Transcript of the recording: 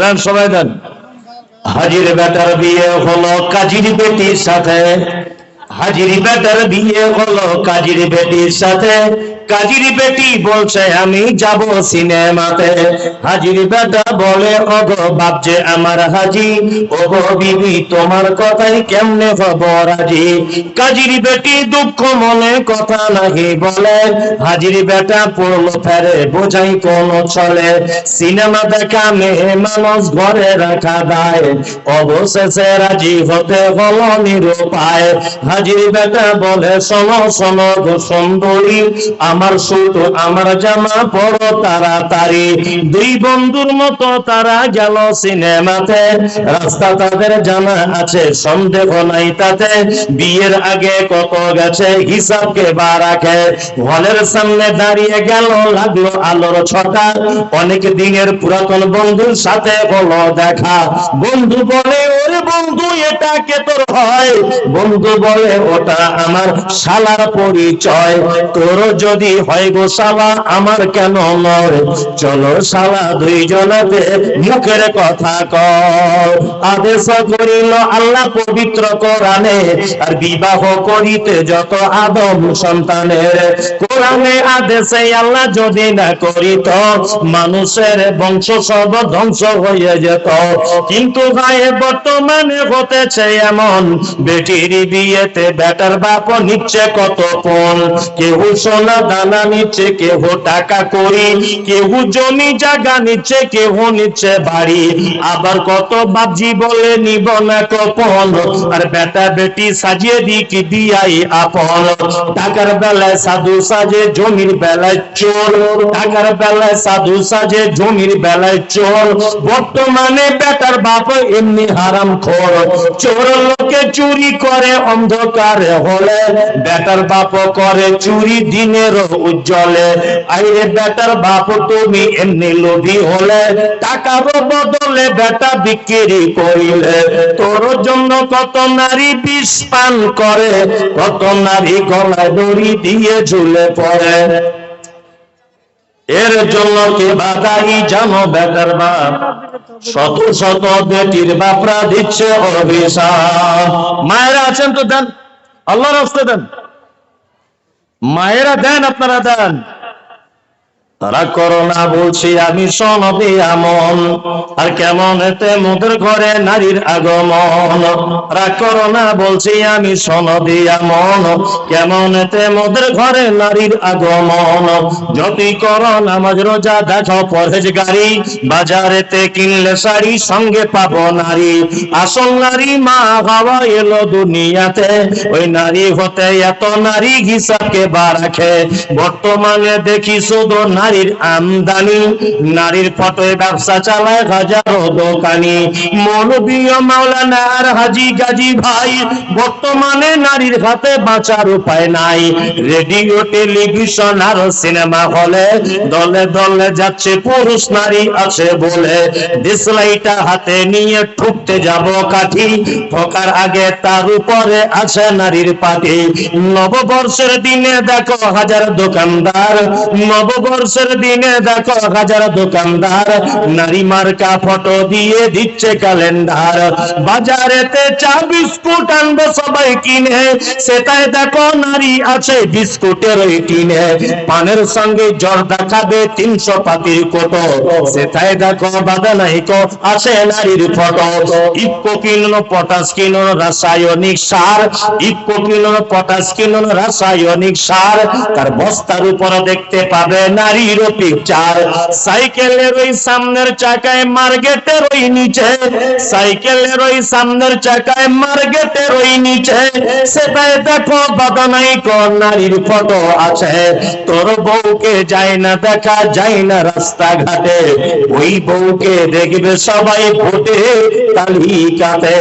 দেন সবাই দেন। হাজির বেটার বিয়ে হলো কাজির বেটির সাথে। হাজির বেটার বিয়ে হলো কাজির বেটির সাথে। কাজীর বেটি বলছে, আমি যাব সিনেমাতে। হাজির বেটা বলে, ওগো বাপজে আমার হাজি, ওগো বিবি, তোমার কথাই কেমনে হব রাজি? কাজীর বেটি দুঃখ মনে কথা নাহি বলে। হাজির বেটা পড়ল ফেরে, বোঝাই কোন চলে। সিনেমা দেখা মেয়ে মানুষ ঘরে রাখা দায়। অবশেষে রাজি হতে হলো নিরুপায়। হাজির বেটা বলে, শোনো শোনো সুন্দরী আমার সুট আমার জামা বড় তাড়াতাড়ি। দুই বন্ধুর মতো তারা গেল সিনেমাতে। রাস্তা তাদের জানা আছে, সন্দেহ নাই তাতে। বিয়ের আগে কত গেছে হিসাবকে বা রাখে। হলের সামনে দাঁড়িয়ে গেল, লাগল আলোর ছটা। অনেক দিনের পুরাতন বন্ধুর সাথে হলো দেখা। বন্ধু বলে, ওরে বন্ধু, এটা কে তোর হয়? বন্ধু বলে, ওটা আমার শালার পরিচয়। তোর যদি হয় গো শালা আমার কেন চলো শালা দুইজনাতে মুখের কথা আদেশ করিল আল্লাহ পবিত্র কোরআনে, আর বিবাহ করিতে যত আদম সন্তানের। কোরআনে আদেশে আল্লাহ যদি না করিত, মানুষের বংশ সব ধ্বংস হয়ে যেত। কিন্তু গায়ে বর্তমানে হতেছে এমন, বেটির বিয়েতে বেটার বাপ নিচ্ছে কত পণ কেউ সোনা কেউ টাকা করি কেউ জমি জায়গা নিচ্ছে বাড়ি। আবার কত বাপজি বলে নিব না আর বেটা বেটি সাজিয়ে দি কি দিয়াই আপন টাকার বেলায় সাধু সাজে, জমির বেলায় চোর। টাকার বেলায় সাধু সাজে, জমির বেলায় চোর। বর্তমানে বেটার বাপ এমনি হারাম খোর। চোর লোকে চুরি করে, অন্ধকারে হলে বেটার বাপ করে চুরি দিনের উজ্জ্বলে। আইরে বেটার বাপ, তুমি এমনি লোভী হলে টাকার বদলে বেটা বিক্রি করিলে। তোর জন্য কত নারী বিষ পান করে, কত নারী গলায় দড়ি দিয়ে ঝুলে পড়ে। এর জন্য কে বাদাই জানো বেটার বাপ? শত শত বেটির বাপরা দিচ্ছে অভিশাপ। মায়েরা আছেন তো দেন আল্লাহ রাস্তে দেন। মায়েরা দেন আপনারা দেন। তারা করোনা বলছি আমি সনদে আমন আর কেমন এতে মোদের ঘরে নারীর আগমন। তারা করোনা বলছি আমি সনদে আমন কেমন এতে মোদের ঘরে নারীর আগমন। যতই করো নামাজ, রোজা, দেখো পরেজ গাড়ি বাজারেতে কিনলে শাড়ি, সঙ্গে পাবো নারী। আসল নারী মা হাওয়া এলো দুনিয়াতে। ওই নারী হতে এত নারী হিসাবকে বা রাখে বর্তমানে দেখি শুধু নারীর আমদানি, নারীর ফটোয় ব্যবসা চালায় হাজারো দোকানি। মৌলবীয় মাওলানা আর হাজি গাজী ভাই, বর্তমানে নারীর হাতে বাঁচার উপায় নাই। রেডিও, টেলিভিশন আর সিনেমা হলে দলে দলে যাচ্ছে পুরুষ নারী আছে বলে। দেশলাইটা হাতে নিয়ে ঠুকতে যাব কাঠি ঠোকার আগে তার উপরে আছে নারীর পাটি। নববর্ষের দিনে দেখো হাজার দোকানদার নববর্ষের দিনে দেখো হাজার দোকানদার, নারী মার্কা ফটো দিয়ে দিচ্ছে ক্যালেন্ডার। বাজারেতে চা, বিস্কুট আনবে সবাই কিনে, সেটাই দেখো নারী আছে বিস্কুটের টিনে। পানের সঙ্গে জর্দা খাবে তিনশো পাতির কোটো, সেটাই দেখো বাদা নাই কো আছে নারীর ফটো। ইফকো কিনুন, পটাশ কিনুন, রাসায়নিক সার, ইফকো কিনুন, পটাশ কিনুন, রাসায়নিক সার, তার বস্তার উপর দেখতে পাবে নারীর পিকচার সাইকেলের ওই সামনের চাকায় মার্কেটের ওই নিচে। সাইকেলের ওই সামনের চাকায় মার্কেটের ওই নিচে। সেটাই দেখো ফটো আছে। তোর বউকে যায় না দেখা, যায় না রাস্তাঘাটে। ওই বউকে দেখবে সবাই ভোটে তালিকাতে